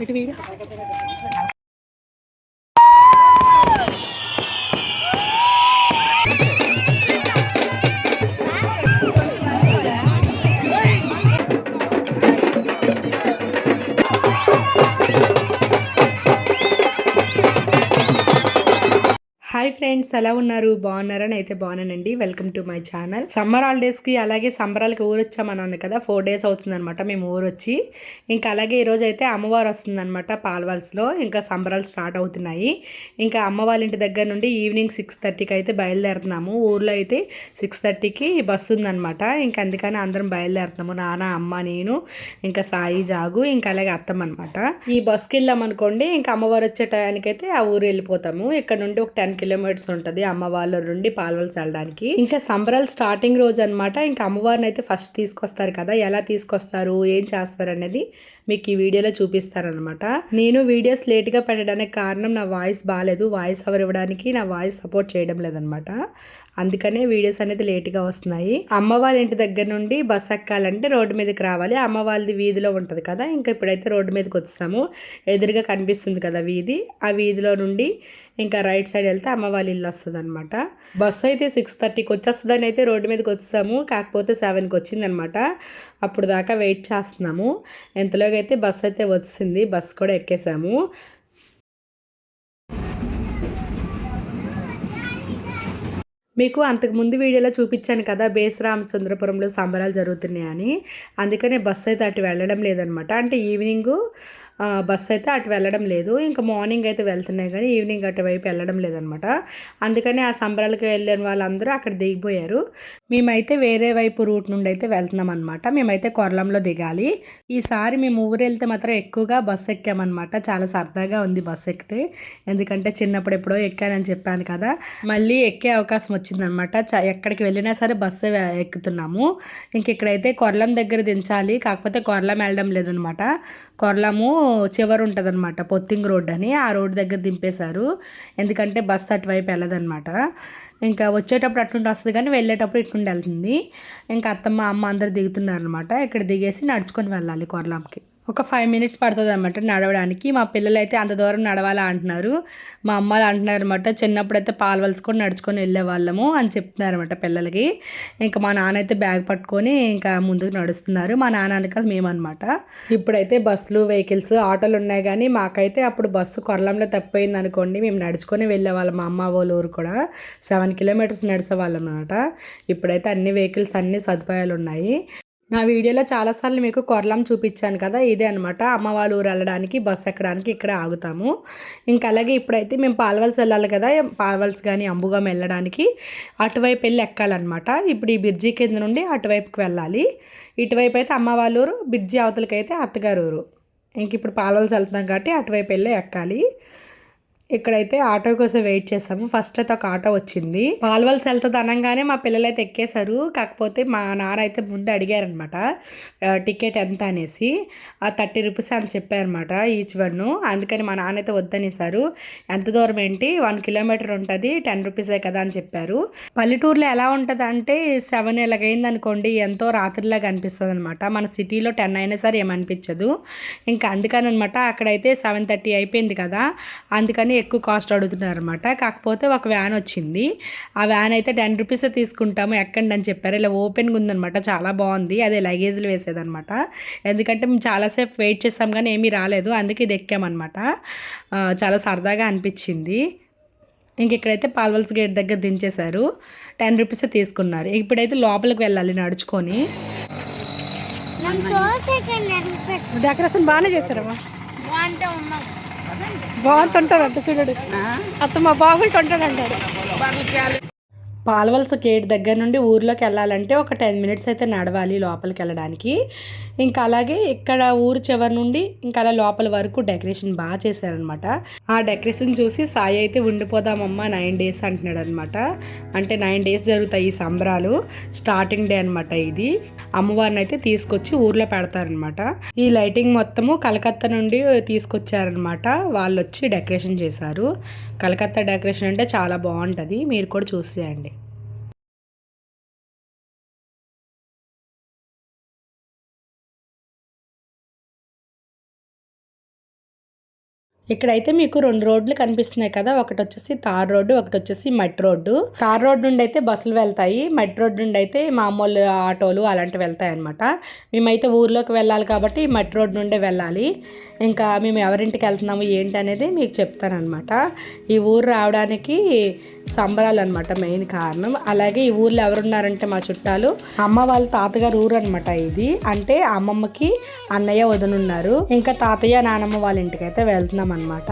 ఇటు వీడు ఫ్రెండ్స్ ఎలా ఉన్నారు? బాగున్నారని అయితే బాగున్నానండి. Welcome to my channel summer హాలిడేస్కి అలాగే సంబరాలకి ఊరు వచ్చామన్నాను కదా ఫోర్ డేస్ అవుతుందనమాట మేము ఊరు వచ్చి ఇంకా అలాగే ఈరోజు అయితే అమ్మవారు వస్తుందన్నమాట పాల్వాల్స్లో. ఇంకా సంబరాలు స్టార్ట్ అవుతున్నాయి. ఇంకా అమ్మ వాళ్ళ ఇంటి దగ్గర నుండి ఈవినింగ్ సిక్స్ థర్టీకి అయితే బయలుదేరుతున్నాము. ఊర్లో అయితే సిక్స్ థర్టీకి బస్సు ఉందన్నమాట. ఇంకా అందుకని అందరం బయలుదేరుతున్నాము. నాన్న అమ్మ నేను ఇంకా సాయి జాగు ఇంకా అలాగే అత్తమ్మ అనమాట ఈ బస్కి వెళ్ళామనుకోండి ఇంకా అమ్మవారు వచ్చే టయానికైతే ఆ ఊరు వెళ్ళిపోతాము. ఇక్కడ నుండి ఒక టెన్ కిలోమీటర్స్ ఉంటుంది అమ్మవాళ్ళ నుండి పాల్వలు వెళ్ళడానికి. ఇంకా సంబరాలు స్టార్టింగ్ రోజు అనమాట ఇంకా అమ్మవారిని అయితే ఫస్ట్ తీసుకొస్తారు కదా ఎలా తీసుకొస్తారు ఏం చేస్తారు అనేది మీకు ఈ వీడియోలో చూపిస్తారనమాట నేను వీడియోస్ లేట్గా పెట్టడానికి కారణం నా వాయిస్ బాగాలేదు వాయిస్ అవర్ ఇవ్వడానికి నా వాయిస్ సపోర్ట్ చేయడం లేదనమాట అందుకనే వీడియోస్ అనేది లేట్గా వస్తున్నాయి. అమ్మవారి ఇంటి దగ్గర నుండి బస్ ఎక్కాలంటే రోడ్డు మీదకి రావాలి. అమ్మవారిది వీధిలో ఉంటుంది కదా ఇంకా ఇప్పుడైతే రోడ్డు మీదకి వచ్చాము. ఎదురుగా కనిపిస్తుంది కదా వీధి. ఆ వీధిలో నుండి ఇంకా రైట్ సైడ్ వెళ్తే అమ్మవారి వెళ్ళొస్తుంది వస్తుంది అనమాట బస్సు అయితే సిక్స్ థర్టీకి వచ్చేస్తుందని అయితే రోడ్డు మీదకి వచ్చాము. కాకపోతే సెవెన్కి వచ్చిందనమాట. అప్పుడు దాకా వెయిట్ చేస్తున్నాము. ఎంతలోగైతే అయితే బస్సు అయితే వచ్చింది. బస్సు కూడా ఎక్కేసాము. మీకు అంతకు ముందు వీడియోలో చూపించాను కదా బేస్ రామచంద్రపురంలో సంబరాలు జరుగుతున్నాయని. అందుకనే బస్సు అయితే అటు వెళ్ళడం లేదనమాట. అంటే ఈవినింగ్ బస్సు అయితే అటు వెళ్ళడం లేదు. ఇంకా మార్నింగ్ అయితే వెళ్తున్నాయి కానీ ఈవినింగ్ అటు వైపు వెళ్ళడం లేదనమాట. అందుకని ఆ సంబరాలకు వెళ్ళిన వాళ్ళందరూ అక్కడ దిగిపోయారు. మేమైతే వేరే వైపు రూట్ నుండి అయితే వెళ్తున్నాం అనమాట మేమైతే కొరలంలో దిగాలి. ఈసారి మేము ఊరు వెళ్తే మాత్రం ఎక్కువగా బస్సు ఎక్కామన్నమాట. చాలా సరదాగా ఉంది బస్సు ఎక్కితే. ఎందుకంటే చిన్నప్పుడు ఎప్పుడో ఎక్కానని చెప్పాను కదా. మళ్ళీ ఎక్కే అవకాశం వచ్చిందనమాట చ ఎక్కడికి వెళ్ళినా సరే బస్సు ఎక్కుతున్నాము. ఇంక ఇక్కడైతే కొరలం దగ్గర దించాలి. కాకపోతే కొరలం వెళ్ళడం లేదనమాట కొరలము చివరి ఉంటుంది అనమాట పొత్తింగ్ రోడ్ అని ఆ రోడ్ దగ్గర దింపేశారు. ఎందుకంటే బస్ అటువైపు వెళ్ళదనమాట ఇంకా వచ్చేటప్పుడు అటుండి వస్తుంది కానీ వెళ్ళేటప్పుడు ఇటుండి వెళ్తుంది. ఇంకా అత్తమ్మ అమ్మ అందరు దిగుతున్నారు అనమాట ఇక్కడ దిగేసి నడుచుకొని వెళ్ళాలి కొరలాంకి. ఒక ఫైవ్ మినిట్స్ పడుతుంది అనమాట నడవడానికి. మా పిల్లలు అయితే అంత దూరం నడవాలా అంటున్నారు. మా అమ్మలు అంటున్నారు అనమాట చిన్నప్పుడు అయితే పాలు వలుసుకొని నడుచుకొని వెళ్ళే వాళ్ళము అని చెప్తున్నారు అనమాట పిల్లలకి. ఇంకా మా నాన్న అయితే బ్యాగ్ పట్టుకొని ఇంకా ముందుకు నడుస్తున్నారు. మా నాన్న అనక మేమనమాట ఇప్పుడైతే బస్సులు వెహికల్స్ ఆటోలు ఉన్నాయి కానీ మాకైతే అప్పుడు బస్సు కొరలంలో తప్పిపోయింది అనుకోండి. మేము నడుచుకొని వెళ్ళే వాళ్ళం మా అమ్మ వాళ్ళ ఊరు కూడా సెవెన్ కిలోమీటర్స్ నడిచే వాళ్ళం అనమాట ఇప్పుడైతే అన్ని వెహికల్స్ అన్ని సదుపాయాలు ఉన్నాయి. నా వీడియోలో చాలాసార్లు మీకు కొరలం చూపించాను కదా ఇదే అనమాట అమ్మ వాళ్ళ ఊరు వెళ్ళడానికి బస్సు ఎక్కడానికి ఇక్కడ ఆగుతాము. ఇంకా అలాగే ఇప్పుడైతే మేము పాల్వల్స్ వెళ్ళాలి కదా పాల్వల్స్ కానీ అంబుగాం వెళ్ళడానికి అటువైపు వెళ్ళి ఎక్కాలన్నమాట. ఇప్పుడు ఈ బ్రిడ్జి కింద నుండి అటువైపుకి వెళ్ళాలి. ఇటువైపు అయితే అమ్మ వాళ్ళ ఊరు బ్రిడ్జి అవతలకి అయితే అత్తగారు ఊరు. ఇంక ఇప్పుడు పాల్వల్స్ వెళ్తున్నాం కాబట్టి అటువైపు వెళ్ళి ఎక్కాలి. ఇక్కడైతే ఆటో కోసం వెయిట్ చేసాము ఫస్ట్ అయితే ఒక ఆటో వచ్చింది. పాల్వల్స్ వెళ్తుంది అనగానే మా పిల్లలు అయితే ఎక్కేశారు. కాకపోతే మా నాన్న అయితే ముందు అడిగారనమాట టికెట్ ఎంత అనేసి ఆ థర్టీ రూపీస్ అని చెప్పారనమాట ఈచ్ వన్. అందుకని మా నాన్న అయితే వద్దనేసారు ఎంత దూరం ఏంటి? వన్ కిలోమీటర్ ఉంటుంది టెన్ రూపీసే కదా అని చెప్పారు. పల్లెటూరులో ఎలా ఉంటుంది అంటే సెవెన్ ఎలాగైంది అనుకోండి ఎంతో రాత్రిలాగా అనిపిస్తుంది అనమాట మన సిటీలో టెన్ అయినా సరే ఏమనిపించదు. ఇంకా అందుకని అనమాట అక్కడైతే సెవెన్ థర్టీ అయిపోయింది కదా. అందుకని ఎక్కువ కాస్ట్ అడుగుతున్నారు అనమాట కాకపోతే ఒక వ్యాన్ వచ్చింది. ఆ వ్యాన్ అయితే టెన్ రూపీస్ తీసుకుంటాము. ఎక్కండి అని చెప్పారు. ఇలా ఓపెన్గా ఉందనమాట చాలా బాగుంది. అదే లగేజ్లు వేసేదనమాట ఎందుకంటే మేము చాలాసేపు వెయిట్ చేస్తాం కానీ ఏమీ రాలేదు. అందుకే ఇది ఎక్కామన్నమాట. చాలా సరదాగా అనిపించింది. ఇంక ఇక్కడైతే పాల్వల్స్ గేట్ దగ్గర దించేశారు. టెన్ రూపీస్ తీసుకున్నారు. ఇప్పుడైతే లోపలికి వెళ్ళాలి నడుచుకొని. డెకరేషన్ బాగానే చేశారమ్మా. బాగుంటుంటారు అంట చూడడు అత్తమ్మ బాగుంటుంటాడు అంటాడు పాలవలస గేట్ దగ్గర నుండి ఊర్లోకి వెళ్ళాలంటే ఒక టెన్ మినిట్స్ అయితే నడవాలి లోపలికి వెళ్ళడానికి. ఇంకా అలాగే ఇక్కడ ఊరు చివరి నుండి ఇంకా అలా లోపల వరకు డెకరేషన్ బాగా చేశారనమాట. ఆ డెకరేషన్ చూసి సాయి అయితే ఉండిపోదామమ్మా నైన్ డేస్ అంటున్నాడు అనమాట అంటే నైన్ డేస్ జరుగుతాయి ఈ సంబరాలు. స్టార్టింగ్ డే అనమాట ఇది. అమ్మవారిని అయితే తీసుకొచ్చి ఊర్లో పెడతారనమాట. ఈ లైటింగ్ మొత్తము కలకత్తా నుండి తీసుకొచ్చారనమాట. వాళ్ళు వచ్చి డెకరేషన్ చేశారు. కలకత్తా డెకరేషన్ అంటే చాలా బాగుంటుంది. మీరు కూడా చూసేయండి. ఇక్కడైతే మీకు రెండు రోడ్లు కనిపిస్తున్నాయి కదా. ఒకటి వచ్చేసి తార్ రోడ్డు ఒకటి వచ్చేసి మట్టి రోడ్డు. తార్ రోడ్డు నుండి అయితే బస్సులు వెళ్తాయి. మట్టి రోడ్డు నుండి అయితే మామూలు ఆటోలు అలాంటివి వెళ్తాయి అనమాట మేమైతే ఊర్లోకి వెళ్ళాలి కాబట్టి మట్టి రోడ్డు నుండే వెళ్ళాలి. ఇంకా మేము ఎవరింటికి వెళ్తున్నాము ఏంటి అనేది మీకు చెప్తానమాట ఈ ఊరు రావడానికి సంబరాలు అనమాట మెయిన్ కారణం. అలాగే ఈ ఊర్లో ఎవరున్నారంటే మా చుట్టాలు. అమ్మ వాళ్ళ తాతగారు ఊరు అనమాట ఇది. అంటే అమ్మమ్మకి అన్నయ్య వదనున్నారు. ఇంకా తాతయ్య నానమ్మ వాళ్ళ ఇంటికి అయితే వెళ్తున్నాం అనమాట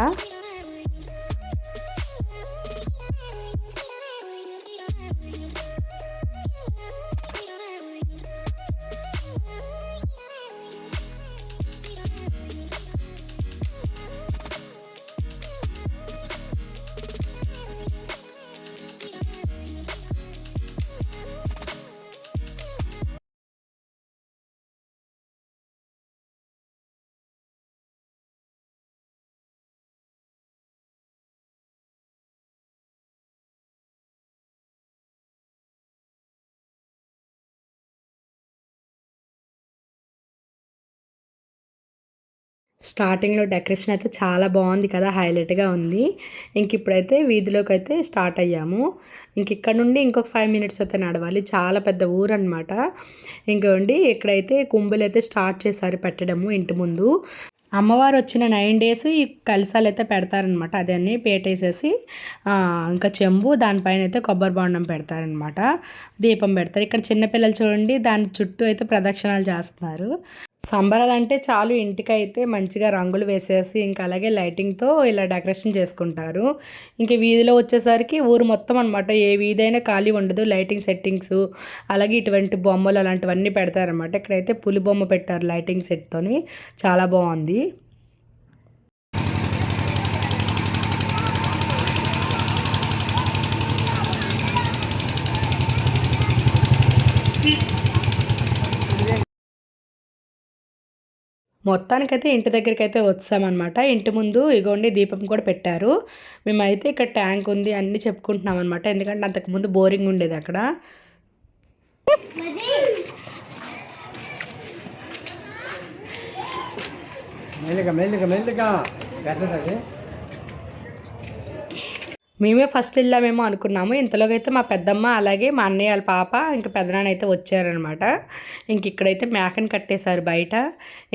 స్టార్టింగ్లో డెకరేషన్ అయితే చాలా బాగుంది కదా హైలైట్గా ఉంది. ఇంక ఇప్పుడైతే వీధిలోకి అయితే స్టార్ట్ అయ్యాము. ఇంక ఇక్కడ నుండి ఇంకొక ఫైవ్ మినిట్స్ అయితే నడవాలి. చాలా పెద్ద ఊరు అనమాట ఇంకోండి ఇక్కడైతే కుంభలు అయితే స్టార్ట్ చేశారు పెట్టడము ఇంటి ముందు. అమ్మవారు వచ్చిన నైన్ డేస్ ఈ కలసాలు అయితే పెడతారనమాట అదన్నీ పేటేసేసి ఇంకా చెంబు దానిపైన అయితే కొబ్బరి బొండం పెడతారనమాట దీపం పెడతారు. ఇక్కడ చిన్నపిల్లలు చూడండి దాని చుట్టూ అయితే ప్రదక్షిణాలు చేస్తున్నారు. సంబరాలు అంటే చాలు ఇంటికైతే మంచిగా రంగులు వేసేసి ఇంకా అలాగే లైటింగ్తో ఇలా డెకరేషన్ చేసుకుంటారు. ఇంక వీధిలో వచ్చేసరికి ఊరు మొత్తం అనమాట ఏ వీధి అయినా ఖాళీ ఉండదు. లైటింగ్ సెట్టింగ్స్ అలాగే ఇటువంటి బొమ్మలు అలాంటివన్నీ పెడతారనమాట ఇక్కడైతే పులి బొమ్మ పెట్టారు లైటింగ్ సెట్తోని. చాలా బాగుంది మొత్తానికైతే ఇంటి దగ్గరికి అయితే వచ్చామన్నమాట. ఇంటి ముందు ఇగోండి దీపం కూడా పెట్టారు. మేమైతే ఇక్కడ ట్యాంక్ ఉంది అన్నీ చెప్పుకుంటున్నాం అనమాట ఎందుకంటే అంతకుముందు బోరింగ్ ఉండేది అక్కడ. మెల్లిగా మెల్లిగా మెల్లిగా. పెద్దది మేమే ఫస్ట్ వెళ్ళామేమో అనుకున్నాము. ఇంతలోకి అయితే మా పెద్దమ్మ అలాగే మా అన్నయ్య వాళ్ళ పాప ఇంకా పెదనాన్న అయితే వచ్చారనమాట. ఇంక ఇక్కడైతే మేకని కట్టేశారు బయట.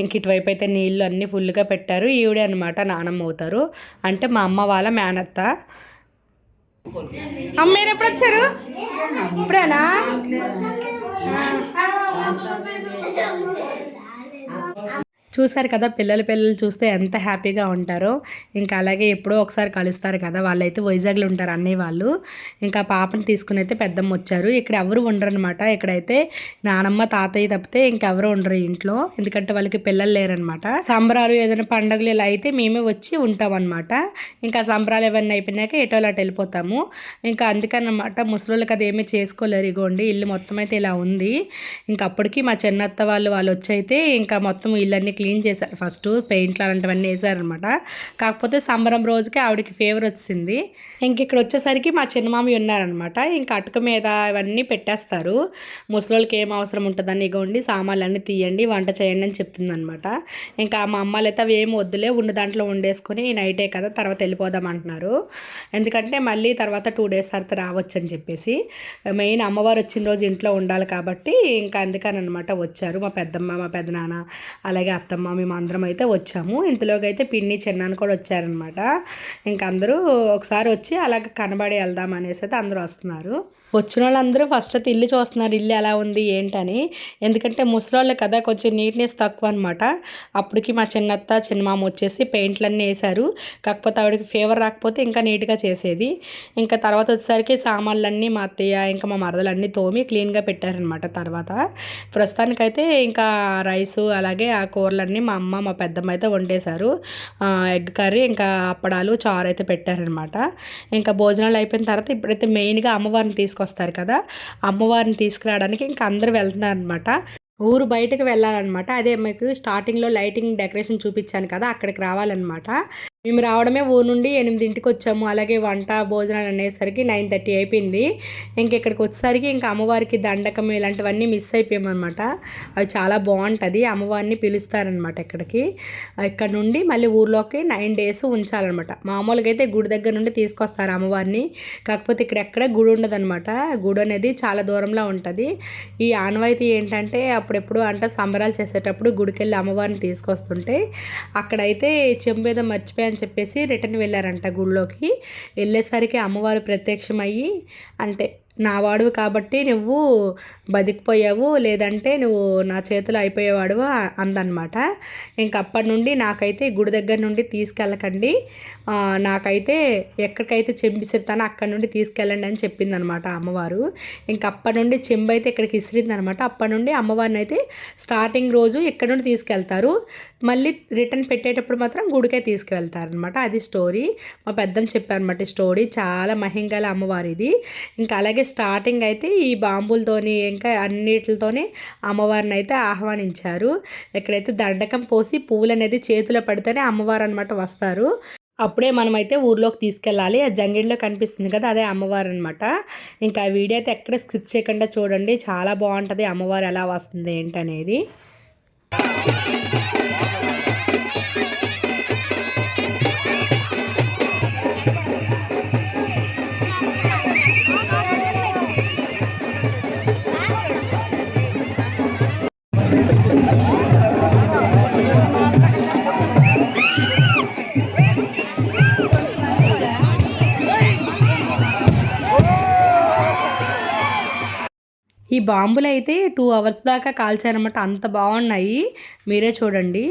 ఇంక ఇటువైపు అయితే నీళ్ళు అన్నీ ఫుల్గా పెట్టారు. ఈవిడే అనమాట నానమ్మ అవుతారు అంటే మా అమ్మ వాళ్ళ మేనత్త. అమ్మ మీరు ఎప్పుడు వచ్చారు ఇప్పుడేనా చూశారు కదా పిల్లలు పిల్లలు చూస్తే ఎంత హ్యాపీగా ఉంటారో. ఇంకా అలాగే ఎప్పుడో ఒకసారి కలుస్తారు కదా వాళ్ళైతే వైజాగ్లో ఉంటారు అన్నయ్య వాళ్ళు. ఇంకా పాపని తీసుకుని అయితే పెద్దమ్మ వచ్చారు. ఇక్కడ ఎవరు ఉండరు అనమాట ఇక్కడైతే నానమ్మ తాతయ్య తప్పితే ఇంకెవరు ఉండరు ఇంట్లో. ఎందుకంటే వాళ్ళకి పిల్లలు లేరనమాట సంబరాలు ఏదైనా పండుగలు ఇలా అయితే మేమే వచ్చి ఉంటాం అనమాట ఇంకా సంబరాలు ఏమైనా అయిపోయినాక ఎటో అటు వెళ్ళిపోతాము. ఇంకా అందుకనమాట ముసలోళ్ళకి అది ఏమీ చేసుకోలేరు. ఇగోండి ఇల్లు మొత్తం అయితే ఇలా ఉంది. ఇంకా అప్పటికి మా చిన్నత్త వాళ్ళు వాళ్ళు వచ్చి అయితే ఇంకా మొత్తం ఇల్లన్నీ క్లీన్ చేశారు. ఫస్ట్ పెయింట్లు అలాంటివన్నీ వేసారనమాట కాకపోతే సంబరం రోజుకి ఆవిడకి ఫేవర్ వచ్చింది. ఇంక ఇక్కడ వచ్చేసరికి మా చిన్నమామి ఉన్నారనమాట ఇంకా అటుక మీద ఇవన్నీ పెట్టేస్తారు. ముసలోళ్ళకి ఏం అవసరం ఉంటుందని ఇగోండి సామాన్లు అన్నీ తీయండి వంట చేయండి అని చెప్తుందనమాట ఇంకా మా అమ్మాయిలు అయితే అవి ఏం వద్దులే ఉన్న దాంట్లో వండేసుకొని నైటే కదా తర్వాత వెళ్ళిపోదాం అంటున్నారు. ఎందుకంటే మళ్ళీ తర్వాత టూ డేస్ తర్వాత రావచ్చు అని చెప్పేసి. మెయిన్ అమ్మవారు వచ్చిన రోజు ఇంట్లో ఉండాలి కాబట్టి ఇంకా అందుకని అనమాట వచ్చారు. మా పెద్దమ్మ మా పెద్దనాన్న అలాగే అత్త అత్తమ్మ మేము అందరం అయితే వచ్చాము. ఇంతలోకి అయితే పిన్ని చిన్నాన్న కూడా వచ్చారనమాట ఇంకా అందరూ ఒకసారి వచ్చి అలాగ కనబడి వెళ్దాం అనేసి అయితే అందరూ వస్తున్నారు. వచ్చిన వాళ్ళందరూ ఫస్ట్ అయితే ఇల్లు చూస్తున్నారు ఇల్లు ఎలా ఉంది ఏంటని. ఎందుకంటే ముసలోళ్ళు కదా కొంచెం నీట్నెస్ తక్కువ అనమాట అప్పటికి మా చిన్నత్త చిన్నమామ వచ్చేసి పెయింట్లన్నీ వేశారు. కాకపోతే ఆవిడకి ఫీవర్ రాకపోతే ఇంకా నీట్గా చేసేది. ఇంకా తర్వాత వచ్చేసరికి సామాన్లన్నీ మా అత్తయ్య ఇంకా మా మరదలన్నీ తోమి క్లీన్గా పెట్టారనమాట తర్వాత. ప్రస్తుతానికైతే ఇంకా రైసు అలాగే ఆ కూరలన్నీ మా అమ్మ మా పెద్దమ్మ అయితే వండేశారు. ఎగ్ కర్రీ ఇంకా అప్పడాలు చారు అయితే పెట్టారనమాట ఇంకా భోజనాలు అయిపోయిన తర్వాత ఇప్పుడైతే మెయిన్గా అమ్మవారిని తీసుకొస్తారు కదా అమ్మవారిని తీసుకురావడానికి ఇంకా అందరూ వెళ్తున్నారు అనమాట ఊరు బయటకు వెళ్ళాలన్నమాట. అదే మీకు స్టార్టింగ్లో లైటింగ్ డెకరేషన్ చూపించాను కదా అక్కడికి రావాలన్నమాట. మేము రావడమే ఊరు నుండి ఎనిమిదింటికి వచ్చాము. అలాగే వంట భోజనాలు అనేసరికి నైన్ థర్టీ అయిపోయింది. ఇంక ఇక్కడికి వచ్చేసరికి ఇంకా అమ్మవారికి దండకం ఇలాంటివన్నీ మిస్ అయిపోయామన్నమాట. అవి చాలా బాగుంటుంది. అమ్మవారిని పిలుస్తారనమాట ఇక్కడికి. ఇక్కడ నుండి మళ్ళీ ఊర్లోకి నైన్ డేస్ ఉంచాలన్నమాట. మామూలుగా అయితే గుడి దగ్గర నుండి తీసుకొస్తారు అమ్మవారిని. కాకపోతే ఇక్కడ ఎక్కడ గుడి ఉండదన్నమాట. గుడి అనేది చాలా దూరంలో ఉంటుంది. ఈ ఆనవాయితీ ఏంటంటే అప్పుడెప్పుడు అంటే సంబరాలు చేసేటప్పుడు గుడికి వెళ్ళి అమ్మవారిని తీసుకొస్తుంటే అక్కడైతే చెంబేదో మర్చిపోయి అని చెప్పేసి రిటర్న్ వెళ్ళారంట గుళ్ళోకి. వెళ్ళేసరికి అమ్మవారు ప్రత్యక్షమయ్యి అంటే నా వాడువు కాబట్టి నువ్వు బతికిపోయావు లేదంటే నువ్వు నా చేతిలో అయిపోయేవాడు అందనమాట ఇంక అప్పటి నుండి నాకైతే గుడి దగ్గర నుండి తీసుకెళ్ళకండి. నాకైతే ఎక్కడికైతే చెంపిసిరుతానో అక్కడి నుండి తీసుకెళ్ళండి అని చెప్పింది అనమాట అమ్మవారు. ఇంక అప్పటి నుండి చెంబు అయితే ఇక్కడికి ఇసిరింది అనమాట అప్పటి నుండి అమ్మవారిని అయితే స్టార్టింగ్ రోజు ఇక్కడ నుండి తీసుకెళ్తారు. మళ్ళీ రిటర్న్ పెట్టేటప్పుడు మాత్రం గుడికే తీసుకువెళ్తారనమాట అది స్టోరీ. మా పెద్దం చెప్పారనమాట ఈ స్టోరీ చాలా మహింగల అమ్మవారిది. ఇంకా అలాగే స్టార్టింగ్ అయితే ఈ బాంబులతోని ఇంకా అన్నిటితోనే అమ్మవారిని అయితే ఆహ్వానించారు. ఎక్కడైతే దండకం పోసి పువ్వులు అనేది చేతిలో పడితేనే అమ్మవారు అనమాట వస్తారు. అప్పుడే మనమైతే ఊర్లోకి తీసుకెళ్ళాలి. ఆ జంగిడిలో కనిపిస్తుంది కదా అదే అమ్మవారు అనమాట ఇంకా ఆ వీడియో అయితే ఎక్కడ స్కిప్ చేయకుండా చూడండి. చాలా బాగుంటుంది అమ్మవారు ఎలా వస్తుంది ఏంటనేది. ఈ బాంబులు అయితే టూ అవర్స్ దాకా కాల్చారనమాట అంత బాగున్నాయి. మీరే చూడండి.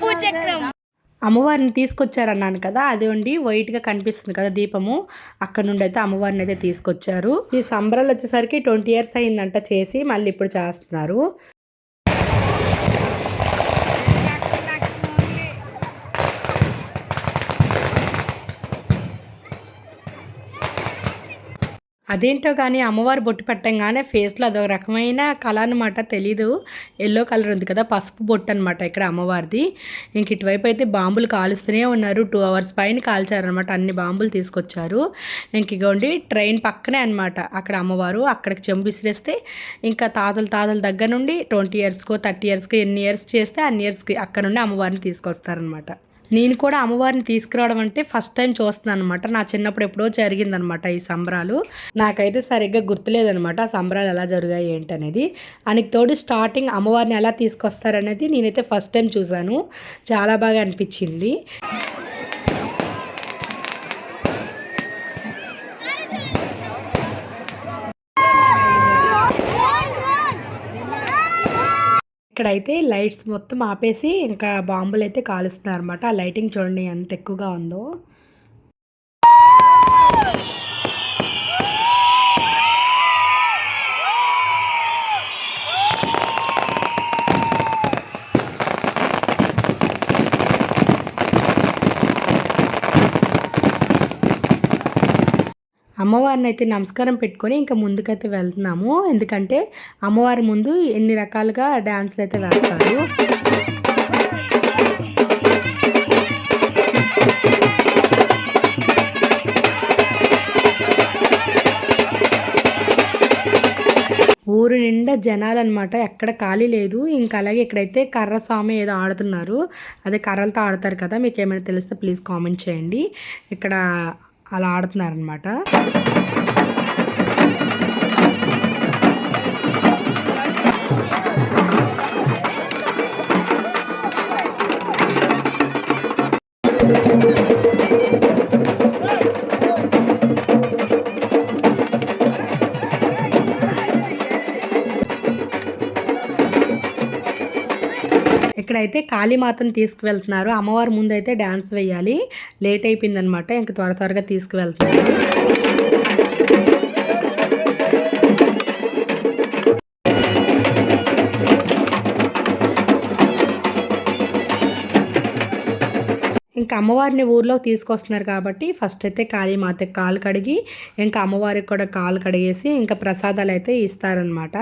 భూచక్రం. అమ్మవారిని తీసుకొచ్చారన్నాను కదా అది ఉండి వైట్గా కనిపిస్తుంది కదా దీపము అక్కడ నుండి అయితే అమ్మవారిని అయితే తీసుకొచ్చారు ఈ సంబరాలు వచ్చేసరికి ట్వంటీ ఇయర్స్ అయిందంట చేసి మళ్ళీ ఇప్పుడు చేస్తున్నారు అదేంటో కానీ అమ్మవారు బొట్టు పెట్టంగానే ఫేస్లో అదొక రకమైన కళ అనమాట తెలీదు. ఎల్లో కలర్ ఉంది కదా పసుపు బొట్టు అనమాట ఇక్కడ అమ్మవారిది. ఇంక ఇటువైపు అయితే బాంబులు కాలుస్తూనే ఉన్నారు. టూ అవర్స్ పైన కాల్చారనమాట అన్ని బాంబులు తీసుకొచ్చారు. ఇంక ఇగోండి ట్రైన్ పక్కనే అనమాట అక్కడ అమ్మవారు. అక్కడికి చెంపు విసిరేస్తే ఇంకా తాతల తాతల దగ్గర నుండి ట్వంటీ ఇయర్స్కో థర్టీ ఇయర్స్కో ఎన్ని ఇయర్స్ చేస్తే అన్ని ఇయర్స్కి అక్కడ నుండి అమ్మవారిని తీసుకొస్తారనమాట నేను కూడా అమ్మవారిని తీసుకురావడం అంటే ఫస్ట్ టైం చూస్తున్నాను అనమాట నా చిన్నప్పుడు ఎప్పుడో జరిగిందనమాట ఈ సంబరాలు. నాకైతే సరిగ్గా గుర్తులేదనమాట ఆ సంబరాలు ఎలా జరిగాయి ఏంటనేది. దానికి తోడు స్టార్టింగ్ అమ్మవారిని ఎలా తీసుకొస్తారనేది నేనైతే ఫస్ట్ టైం చూశాను. చాలా బాగా అనిపించింది. ఇక్కడైతే లైట్స్ మొత్తం ఆపేసి ఇంకా బాంబులు అయితే కాలుస్తున్నారు అనమాట ఆ లైటింగ్ చూడండి ఎంత ఎక్కువగా ఉందో. అమ్మవారిని అయితే నమస్కారం పెట్టుకొని ఇంకా ముందుకైతే వెళ్తున్నాము. ఎందుకంటే అమ్మవారి ముందు ఎన్ని రకాలుగా డ్యాన్స్లు అయితే వేస్తారు. ఊరు నిండా జనాలు అనమాట ఎక్కడ ఖాళీ లేదు. ఇంకా అలాగే ఇక్కడైతే కర్ర స్వామి ఏదో ఆడుతున్నారు. అదే కర్రలతో ఆడతారు కదా మీకు ఏమైనా తెలిస్తే ప్లీజ్ కామెంట్ చేయండి. ఇక్కడ అలా ఆడుతున్నారనమాట అయితే కాళీమాతను తీసుకువెళ్తున్నారు. అమ్మవారి ముందు అయితే డ్యాన్స్ వేయాలి. లేట్ అయిపోయిందనమాట. ఇంక త్వర త్వరగా తీసుకువెళ్తున్నారు. ఇంకా అమ్మవారిని ఊర్లోకి తీసుకొస్తున్నారు కాబట్టి ఫస్ట్ అయితే కాళీమాతకి కాలు కడిగి ఇంకా అమ్మవారికి కూడా కాలు కడిగేసి ఇంకా ప్రసాదాలు అయితే ఇస్తారనమాట.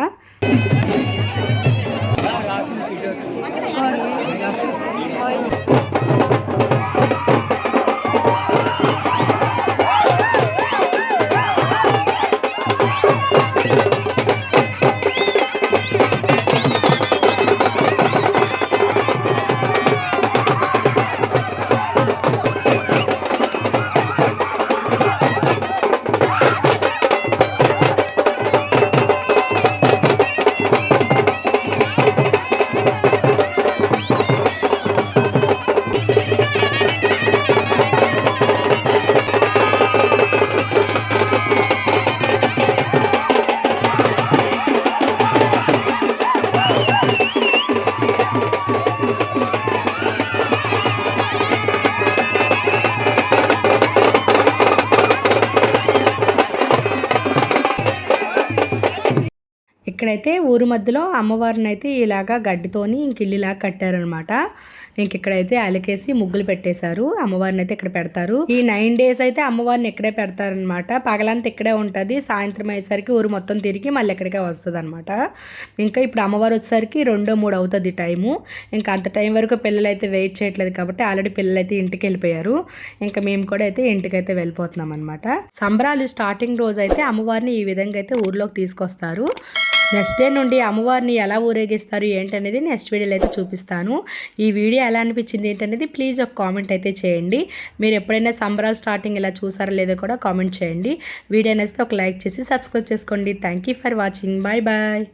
ఇక్కడైతే ఊరు మధ్యలో అమ్మవారిని అయితే ఇలాగా గడ్డితోని ఇంక ఇల్లులాగా కట్టారనమాట. ఇంక ఇక్కడైతే అలికేసి ముగ్గులు పెట్టేశారు. అమ్మవారిని అయితే ఇక్కడ పెడతారు. ఈ నైన్ డేస్ అయితే అమ్మవారిని ఇక్కడే పెడతారనమాట. పగలంతా ఇక్కడే ఉంటుంది. సాయంత్రం అయ్యేసరికి ఊరు మొత్తం తిరిగి మళ్ళీ ఇక్కడికే వస్తుంది అనమాట ఇంకా ఇప్పుడు అమ్మవారు వచ్చేసరికి రెండో మూడు అవుతుంది టైము. ఇంకా అంత టైం వరకు పిల్లలు అయితే వెయిట్ చేయట్లేదు కాబట్టి ఆల్రెడీ పిల్లలు అయితే ఇంటికి వెళ్ళిపోయారు. ఇంకా మేము కూడా అయితే ఇంటికి అయితే వెళ్ళిపోతున్నాం అనమాట సంబరాలు స్టార్టింగ్ రోజు అయితే అమ్మవారిని ఈ విధంగా అయితే ఊర్లోకి తీసుకొస్తారు. నెక్స్ట్ డే నుండి అమ్మవారిని ఎలా ఊరేగిస్తారు ఏంటనేది నెక్స్ట్ వీడియోలో అయితే చూపిస్తాను. ఈ వీడియో ఎలా అనిపించింది ఏంటనేది ప్లీజ్ ఒక కామెంట్ అయితే చేయండి. మీరు ఎప్పుడైనా సంబరాలు స్టార్టింగ్ ఇలా చూసారో లేదో కూడా కామెంట్ చేయండి. వీడియో అనేస్తే ఒక లైక్ చేసి సబ్స్క్రైబ్ చేసుకోండి. Thank you for watching. Bye bye.